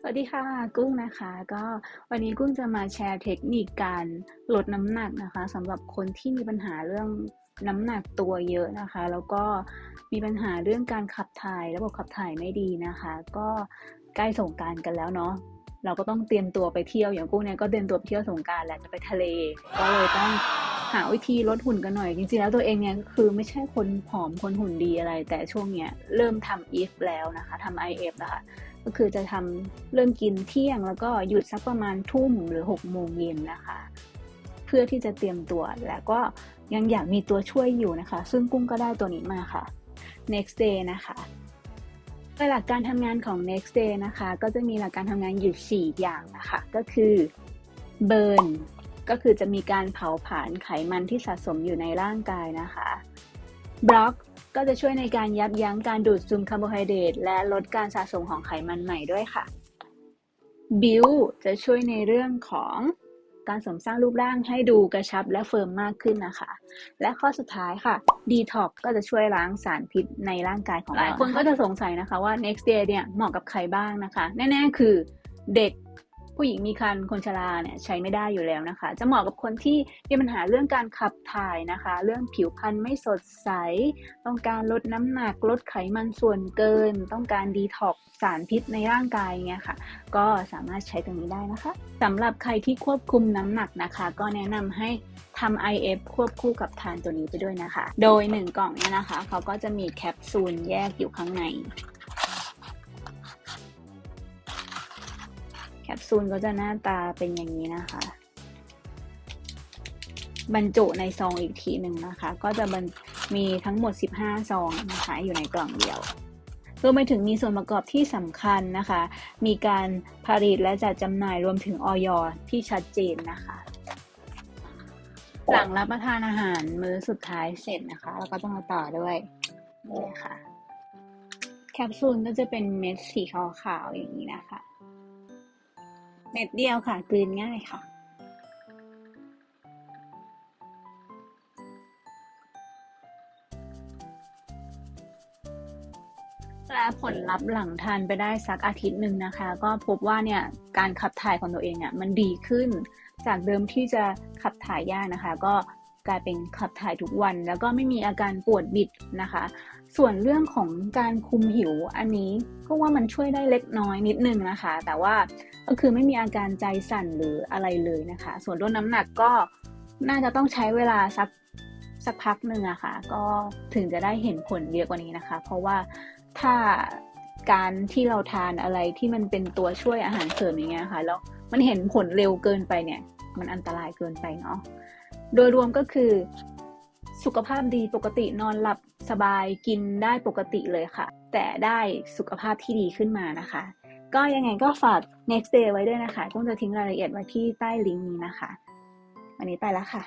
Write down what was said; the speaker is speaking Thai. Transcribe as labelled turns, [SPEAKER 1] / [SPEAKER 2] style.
[SPEAKER 1] สวัสดีค่ะ กุ้งนะคะ ก็วันนี้กุ้งจะมาแชร์เทคนิคการลดน้ำหนักนะคะสำหรับคนที่มีปัญหาเรื่องน้ำหนักตัวเยอะนะคะ แล้วก็มีปัญหาเรื่องการขับถ่ายระบบขับถ่ายไม่ดีนะคะ ก็ใกล้สงการกันแล้วเนาะเราก็ต้องเตรียมตัวไปเที่ยวอย่างกุ้งเนี่ยก็เตรียมตัวไปเที่ยวสงการแหละจะไปทะเล ก็เลยต้อง หาวิธีลดหุ่นกันหน่อย จริงๆแล้วตัวเองเนี่ยคือไม่ใช่คนผอมคนหุ่นดีอะไร แต่ช่วงเนี้ยเริ่มทำ if แล้วนะคะทำ IF นะคะก็คือจะทำเริ่มกินเที่ยงแล้วก็หยุดสักประมาณทุ่มหรือ6โมงเย็นนะคะ เพื่อที่จะเตรียมตัวและก็ยังอยากมีตัวช่วยอยู่นะคะ ซึ่งกุ้งก็ได้ตัวนี้มาค่ะ next day นะคะหลักการทำงานของ next day นะคะ ก็จะมีหลักการทำงานอยู่ 4 อย่างนะคะ ก็คือ burn ก็คือจะมีการเผาผลาญไขมันที่สะสมอยู่ในร่างกายนะคะ block ก็จะช่วยในการยับยั้งการดูดซึมคาร์โบไฮเดรตและลดการสะสมของไขมันใหม่ด้วยค่ะ build จะช่วยในเรื่องของการเสริมสร้างรูปร่างให้ดูกระชับและเฟิร์มมากขึ้นนะคะ และข้อสุดท้ายค่ะ detox ก็จะช่วยล้างสารพิษในร่างกายของเราหลายคนก็จะสงสัยนะคะว่า next day เนี่ยเหมาะกับใครบ้างนะคะ แน่ ๆ คือเด็ก ผู้หญิงมีครรภ์คนชราเนี่ยใช้ไม่ได้อยู่แล้วนะคะ จะเหมาะกับคนที่มีปัญหาเรื่องการขับถ่ายนะคะ เรื่องผิวพรรณไม่สดใส ต้องการลดน้ำหนักลดไขมันส่วนเกิน ต้องการดีท็อกสารพิษในร่างกายเงี้ยค่ะ ก็สามารถใช้ตรงนี้ได้นะคะสำหรับใครที่ควบคุมน้ำหนักนะคะ ก็แนะนำให้ทำ IF ควบคู่กับทานตัวนี้ไปด้วยนะคะ โดย 1 กล่องเนี่ยนะคะ เขาก็จะมีแคปซูลแยกอยู่ข้างใน ปซูลก็จะหน้าตาเป็นอย่างนี้นะคะ บรรจุในซองอีกทีหนึ่งนะคะ ก็จะมีทั้งหมด 15 ซองนะคะอยู่ในกล่องเดียวรวมไปถึงมีส่วนประกอบที่สำคัญนะคะ มีการผลิตและจัดจำหน่ายรวมถึงออยที่ชัดเจนนะคะ หลังรับประทานอาหารมื้อสุดท้ายเสร็จนะคะแล้วก็ต้องมาต่อด้วยนี่ยค่ะ แคปซูลก็จะเป็นเม็ดสีขาวๆอย่างนี้นะคะ เม็ดเดียวค่ะ กลืนง่ายค่ะและผลลัพธ์หลังทานไปได้สักอาทิตย์หนึ่งนะคะ ก็พบว่าเนี่ยการขับถ่ายของตัวเองเนี่ยมันดีขึ้น จากเดิมที่จะขับถ่ายยากนะคะ ก็ กลายเป็นขับถ่ายทุกวัน แล้วก็ไม่มีอาการปวดบิดนะคะ ส่วนเรื่องของการคุมหิวอันนี้ก็ว่ามันช่วยได้เล็กน้อยนิดนึงนะคะ แต่ว่าก็คือไม่มีอาการใจสั่นหรืออะไรเลยนะคะ ส่วนลดน้ำหนักก็น่าจะต้องใช้เวลาสักสักพักหนึ่งอะคะ่ะ ก็ถึงจะได้เห็นผลเยอะกว่านี้นะคะ เพราะว่าถ้าการที่เราทานอะไรที่มันเป็นตัวช่วยอาหารเสริมอย่างเงี้ยค่ะ แล้วมันเห็นผลเร็วเกินไปเนี่ย มันอันตรายเกินไปเนาะ โดยรวมก็คือสุขภาพดีปกตินอนหลับสบายกินได้ปกติเลยค่ะ แต่ได้สุขภาพที่ดีขึ้นมานะคะ ก็ยังไงก็ฝาก next day ไว้ด้วยนะคะ ต้องจะทิ้งรายละเอียดไว้ที่ใต้ลิงก์นี้นะคะ วันนี้ไปแล้วค่ะ